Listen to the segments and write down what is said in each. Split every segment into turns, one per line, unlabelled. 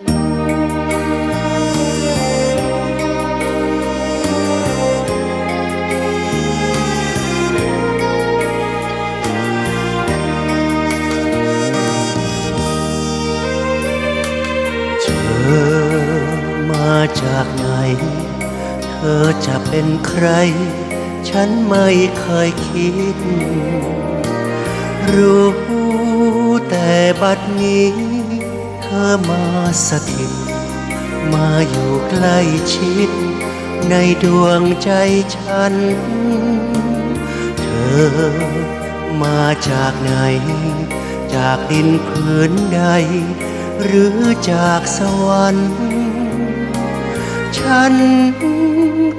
เธอมาจากไหน เธอจะเป็นใคร ฉันไม่เคยคิด รู้แต่บัดนี้เอมาสถิต มาอยู่ใกล้ชิด ในดวงใจฉัน เธอมาจากไหน จากดินพื้นใด หรือจากสวรรค์ ฉัน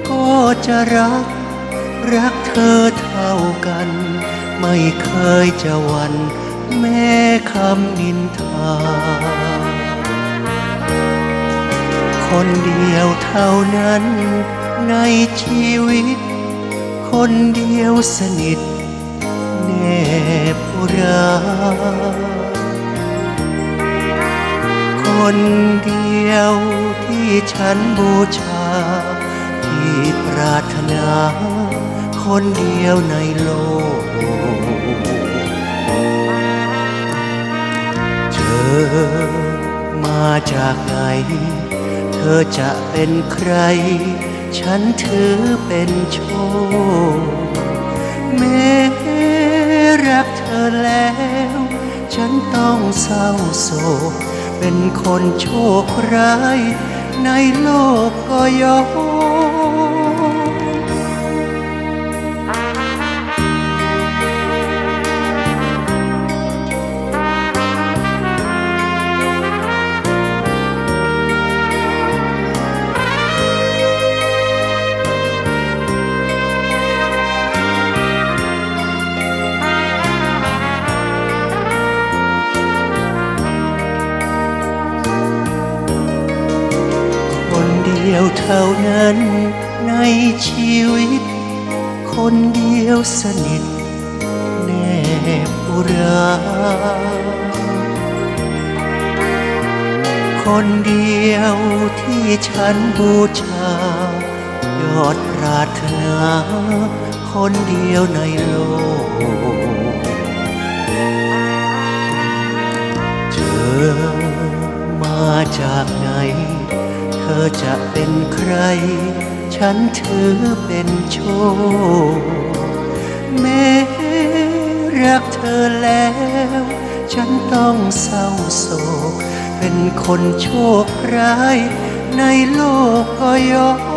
ก็จะรัก รักเธอเท่ากัน ไม่เคยจะหวันแม้คำนินทา คนเดียวเท่านั้นในชีวิต คนเดียวสนิทแนบราคนเดียวที่ฉันบูชา ที่ปรารถนา คนเดียวในโลก เธอมาจากไหน ธอจะเป็นใคร ฉันถือเป็นโชคแม้รักเธอแล้ว ฉันต้องเศร้าโศกเป็นคนโชคร้าย ในโลกก็ยอม ดียวเท่านั้นในชีวิต คนเดียวสนิทแนบอุรา คนเดียวที่ฉันบูชา ยอดปรารถนา คนเดียวในโลก เป็นใคร ฉันถือเป็นโชค แม้รักเธอแล้ว ฉันต้องเศร้าโศก เป็นคนโชคร้าย ในโลกก็ยอม